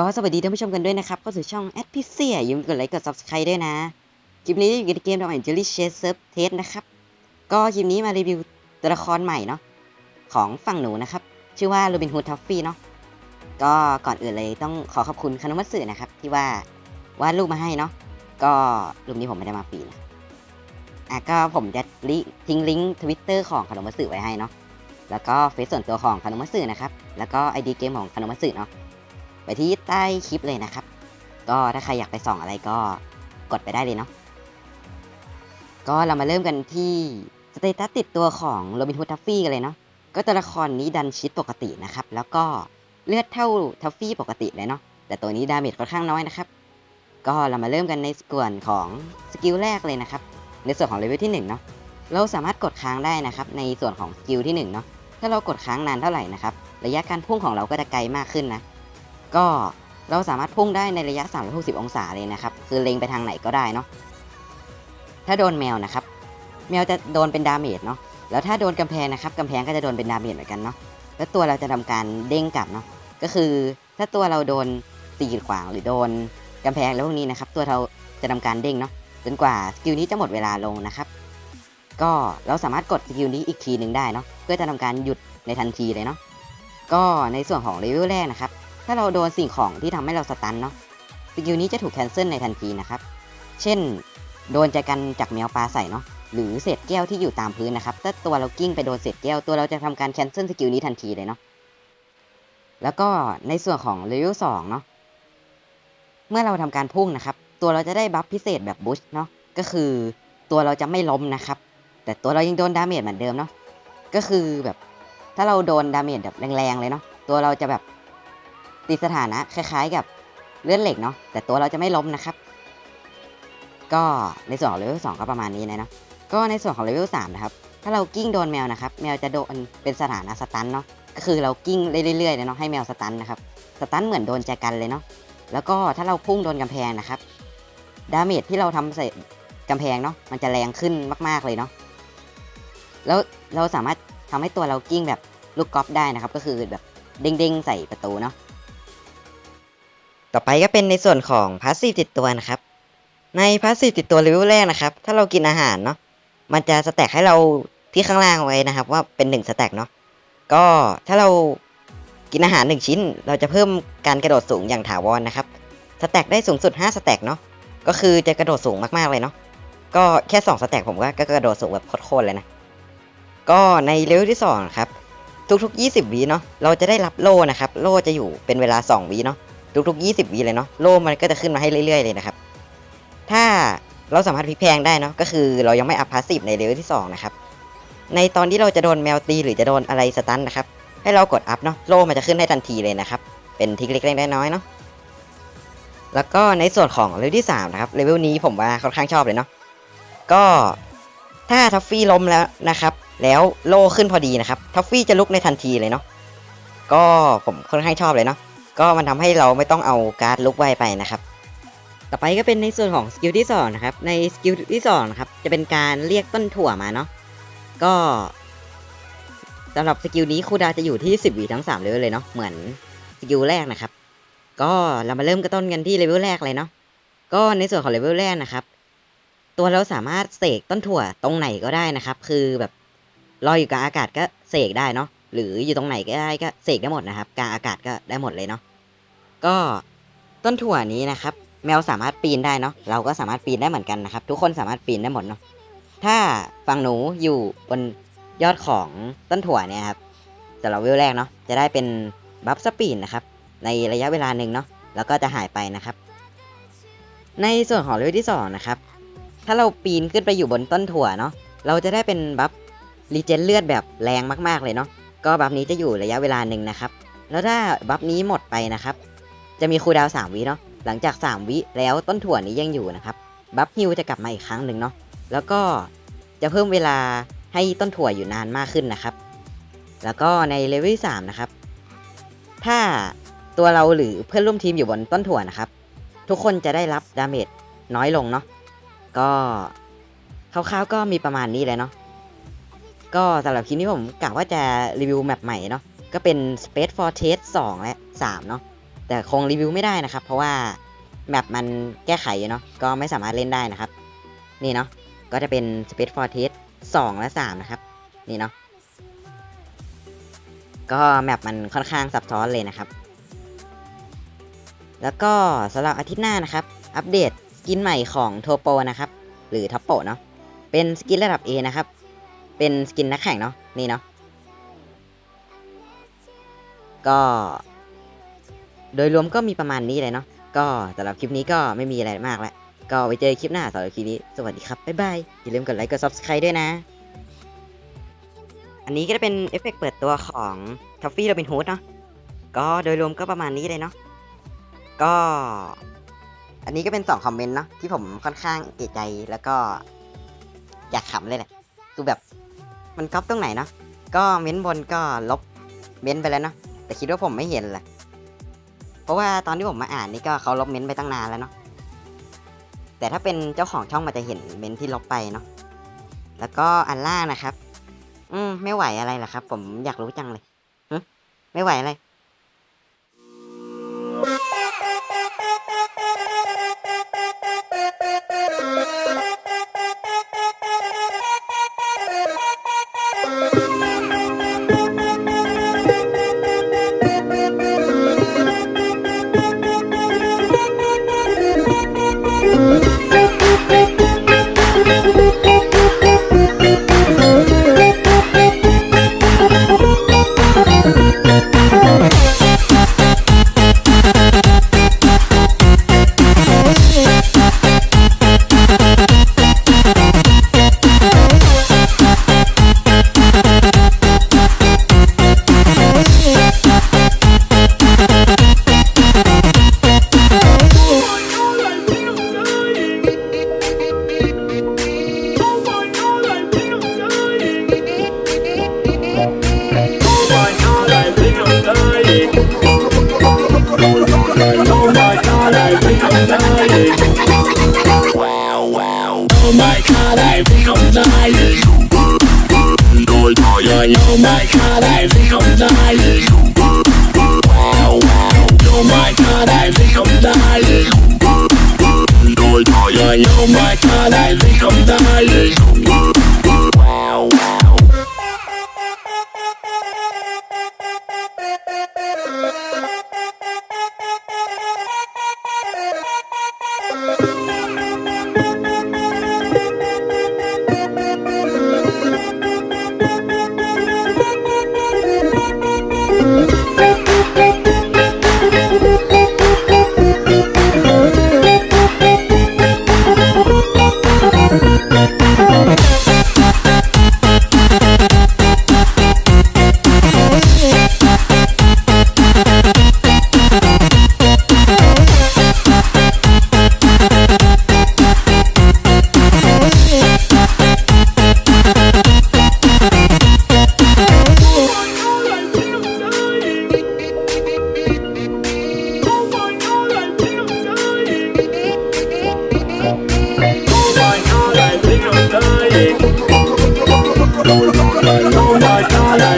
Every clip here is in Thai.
ก็สวัสดีท่านผู้ชมกันด้วยนะครับเข้าสู่ช่องแอดพิเซียอย่าลืมกดไลค์กด subscribe ด้วยนะ คลิปนี้อยู่ในเกมดอกไม้ Jelly Shade Surf Test นะครับ ก็คลิปนี้มารีวิวตัวละครใหม่เนาะของฝั่งหนูนะครับ ชื่อว่า Robin Hood Toffee เนาะก็ก่อนอื่นเลยต้องขอขอบคุณคานุมัตสึนะครับ ที่ว่าวาดรูปมาให้เนาะก็รูปนี้ผมไม่ได้มาฟรีนะอะก็ผมจะลิทิ้งลิงก์ทวิตเตอร์ของคานุมัตสึไว้ให้เนาะแล้วก็เฟซส่วนตัวของคานุมัตสึนะครับแล้วก็ ID เกมของคานุมัตสึเนาะ ไปที่ใต้คลิปเลยนะครับ ก็ถ้าใครอยากไปส่องอะไรก็กดไปได้เลยเนาะก็เรามาเริ่มกันที่สเตตัสติดตัวของโรบินฮูดทัฟฟี่กันเลยเนาะก็ตัวละครนี้ดันชิดปกตินะครับ แล้วก็เลือดเท่าทัฟฟี่ปกติเลยเนาะแต่ตัวนี้ดาเมจค่อนข้างน้อยนะครับ ก็เรามาเริ่มกันในส่วนของสกิลแรกเลยนะครับ ในส่วนของเลเวลที่1เนาะเราสามารถกดค้างได้นะครับในส่วนของสกิลที่1เนาะถ้าเรากดค้างนานเท่าไหร่นะครับระยะการพุ่งของเราก็จะไกลมากขึ้นนะ ก็เราสามารถพุ่งได้ในระยะ 360 องศาเลยนะครับ คือเล็งไปทางไหนก็ได้เนาะ ถ้าโดนแมวนะครับ แมวจะโดนเป็นดาเมจเนาะ แล้วถ้าโดนกำแพงนะครับกำแพงก็จะโดนเป็นดาเมจเหมือนกันเนาะ แล้วตัวเราจะทำการเด้งกลับเนาะ ก็คือถ้าตัวเราโดนตีขวางหรือโดนกำแพงแล้วพวกนี้นะครับ ตัวเราจะทำการเด้งเนาะ จนกว่าสกิลนี้จะหมดเวลาลงนะครับ ก็เราสามารถกดสกิลนี้อีกทีหนึ่งได้เนาะ เพื่อจะทำการหยุดในทันทีเลยเนาะ ก็ในส่วนของเลเวลแรกนะครับ ถ้าเราโดนสิ่งของที่ทำให้เราสตันเนาะสกิลนี้จะถูกแคนเซิลในทันทีนะครับ เช่น โดนจกันจากแมวปลาใส่เนาะหรือเศษแก้วที่อยู่ตามพื้นนะครับ ถ้าตัวเรากิ้งไปโดนเศษแก้วตัวเราจะทำการแคนเซิลสกิลนี้ทันทีเลยเนาะแล้วก็ในส่วนของเลเวลสองเนาะเมื่อเราทำการพุ่งนะครับ ตัวเราจะได้บัฟพิเศษแบบบูชเนาะก็คือตัวเราจะไม่ล้มนะครับ แต่ตัวเรายังโดนดาเมจเหมือนเดิมเนาะก็คือแบบถ้าเราโดนดาเมจแบบแรงๆเลยเนาะตัวเราจะแบบ ติดสถานะคล้าย ๆ กับเลื่อดเหล็กเนาะแต่ตัวเราจะไม่ล้มนะครับ ก็ในส่วนของเลเวลสก็ประมาณนี้เลยเนาะก็ในส่วนของเลเวลสามนะครับถ้าเรากิ้งโดนแมวนะครับ แมวจะโดนเป็นสถานะสตันเนาะก็คือเรากิ้งเรื่อยๆเลยเนาะให้แมวสตันนะครับสตันเหมือนโดนแจกันเลยเนาะแล้วก็ถ้าเราพุ่งโดนกำแพงนะครับดาเมจที่เราทำใส่กำแพงเนาะมันจะแรงขึ้นมาก ๆเลยเนาะแล้วเราสามารถทำให้ตัวเรากิ้งแบบลูกกอล์ฟได้นะครับ ก็คือแบบเด้งๆใส่ประตูเนาะ ต่อไปก็เป็นในส่วนของพาสซีฟติดตัวนะครับ ในพาสซีฟติดตัวเลเวลแรกนะครับ ถ้าเรากินอาหารเนาะ มันจะสแต็กให้เราที่ข้างล่างไว้นะครับ ว่าเป็น1สแต็กเนาะ ก็ถ้าเรากินอาหาร 1 ชิ้น เราจะเพิ่มการกระโดดสูงอย่างถาวรนะครับ สแต็กได้สูงสุด5สแต็กเนาะ ก็คือจะกระโดดสูงมากๆเลยเนาะ ก็แค่2สแต็กผมก็กระโดดสูงแบบโคตรๆเลยนะ ก็ในเลเวลที่2ครับ ทุกๆ 20วิเนาะ เราจะได้รับโล่นะครับ โล่จะอยู่เป็นเวลา 2วิเนาะ ทุกๆ 20วิเลยเนาะโล่มันก็จะขึ้นมาให้เรื่อยๆเลยนะครับ ถ้าเราสามารถพลิกแพงได้เนาะก็คือเรายังไม่อัพพาสซีฟในเลเวลที่ 2 นะครับ ในตอนที่เราจะโดนแมวตีหรือจะโดนอะไรสตันนะครับ ให้เรากดอัพเนาะโล่มันจะขึ้นให้ทันทีเลยนะครับ เป็นทิกเล็กๆน้อยๆเนาะแล้วก็ในส่วนของเลเวลที่ 3 นะครับเลเวลนี้ผมว่าค่อนข้างชอบเลยเนาะก็ถ้าทัฟฟี่ล้มแล้วนะครับ แล้วโล่ขึ้นพอดีนะครับทัฟฟี่จะลุกในทันทีเลยเนาะก็ผมค่อนข้างชอบเลยเนาะ ก็มันทำให้เราไม่ต้องเอาการ์ดลุกไวไปนะครับ ต่อไปก็เป็นในส่วนของสกิลที่2นะครับ ในสกิลที่2นะครับ จะเป็นการเรียกต้นถั่วมาเนาะ ก็สำหรับสกิลนี้คูดาจะอยู่ที่ 10วิทั้ง3เลเวลเลยเนาะ เหมือนสกิลแรกนะครับ ก็เรามาเริ่มกระต้นกันที่เลเวลแรกเลยเนาะ ก็ในส่วนของเลเวลแรกนะครับ ตัวเราสามารถเสกต้นถั่วตรงไหนก็ได้นะครับ คือแบบลอยอยู่กลางอากาศก็เสกได้เนาะ หรืออยู่ตรงไหนก็ได้ก็เสกได้หมดนะครับ กลางอากาศก็ได้หมดเลยเนาะ ก็ต้นถั่วนี้นะครับ แมวสามารถปีนได้เนาะเราก็สามารถปีนได้เหมือนกันนะครับ ทุกคนสามารถปีนได้หมดเนาะถ้าฝั่งหนูอยู่บนยอดของต้นถั่วเนี่ยครับสำหรับวิวแรกเนาะจะได้เป็นบัฟสปีดนะครับ ในระยะเวลาหนึ่งเนาะแล้วก็จะหายไปนะครับ ในส่วนของเวลที่สองนะครับถ้าเราปีนขึ้นไปอยู่บนต้นถั่วเนาะเราจะได้เป็นบัฟรีเจนเลือดแบบแรงมากๆเลยเนาะก็บัฟนี้จะอยู่ระยะเวลาหนึ่งนะครับ แล้วถ้าบัฟนี้หมดไปนะครับ จะมีคูลดาวน์3วิเนาะหลังจาก 3 วิแล้วต้นถั่วนี้ยังอยู่นะครับบัฟฮิวจะกลับมาอีกครั้งหนึ่งเนาะแล้วก็จะเพิ่มเวลาให้ต้นถั่วอยู่นานมากขึ้นนะครับ แล้วก็ในเลเวลที่3นะครับ ถ้าตัวเราหรือเพื่อนร่วมทีมอยู่บนต้นถั่วนะครับ ทุกคนจะได้รับดาเมจน้อยลงเนาะก็คร่าวๆก็มีประมาณนี้เลยเนาะก็สำหรับคลิปนี้ผมกะว่าจะรีวิวแมปใหม่เนาะก็เป็น Space Fortress 2และ3เนาะ แต่คงรีวิวไม่ได้นะครับ เพราะว่าแมปมันแก้ไขอยู่เนาะก็ไม่สามารถเล่นได้นะครับ นี่เนาะก็จะเป็น Space for Test 2และ 3 นะครับ นี่เนาะก็แมปมันค่อนข้างซับซ้อนเลยนะครับ แล้วก็สำหรับอาทิตย์หน้านะครับ อัปเดตสกินใหม่ของโทโปนะครับ หรือทัปโปเนาะเป็นสกินระดับ A นะครับ เป็นสกินนักแข่งเนาะนี่เนาะก็ โดยรวมก็มีประมาณนี้เลยเนาะก็สำหรับคลิปนี้ก็ไม่มีอะไรมากแล้วก็ไว้เจอคลิปหน้าสำหรับคลิปนี้ สวัสดีครับ บ๊ายบาย อย่าลืมกดไลค์กด subscribe ด้วยนะ อันนี้ก็จะเป็นเอฟเฟกต์เปิดตัวของทัฟฟี่โรบินฮูดเนาะก็โดยรวมก็ประมาณนี้เลยเนาะก็ อันนี้ก็เป็นสองคอมเมนต์เนาะที่ผมค่อนข้างเอะใจแล้วก็ อยากขำเลยแหละคือแบบมันก๊อปตรงไหนเนาะก็เม้นต์บนก็ลบเม้นต์ไปแล้วเนาะแต่คิดว่าผมไม่เห็นแหละ เพราะว่าตอนที่ผมมาอ่านนี่ก็เขาลบเม้นต์ไปตั้งนานแล้วเนาะแต่ถ้าเป็นเจ้าของช่องมันจะเห็นเม้นต์ที่ลบไปเนาะแล้วก็อันล่างนะครับ อืมไม่ไหวอะไรล่ะครับ ผมอยากรู้จังเลยไม่ไหวอะไร like how they think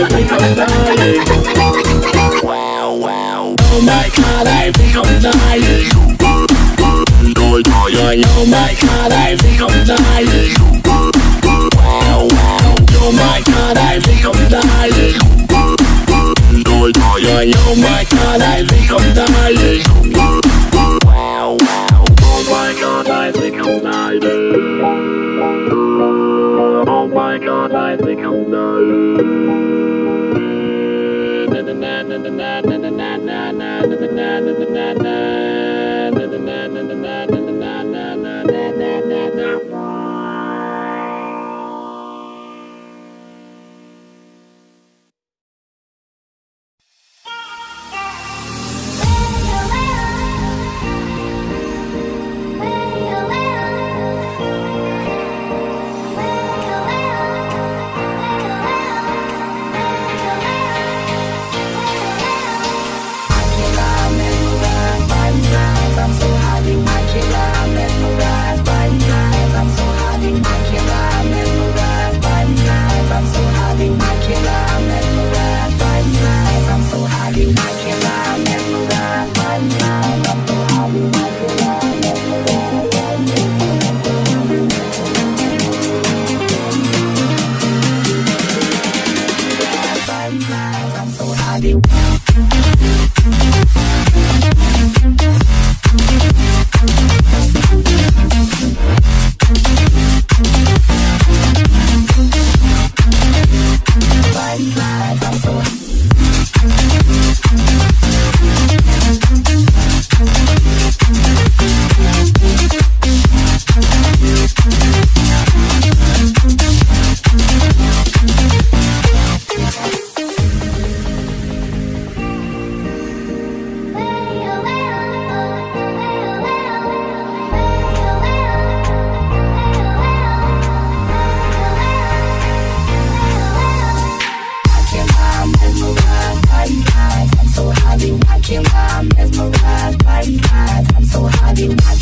I think I'm dying. Oh my god, I think dying. Oh my god, I wow. Oh my god, I dying. Oh my god, I wow. Oh my god, I dying. Oh my god, I dying. body. Watching, I'm mesmerized by eyes. I'm so high.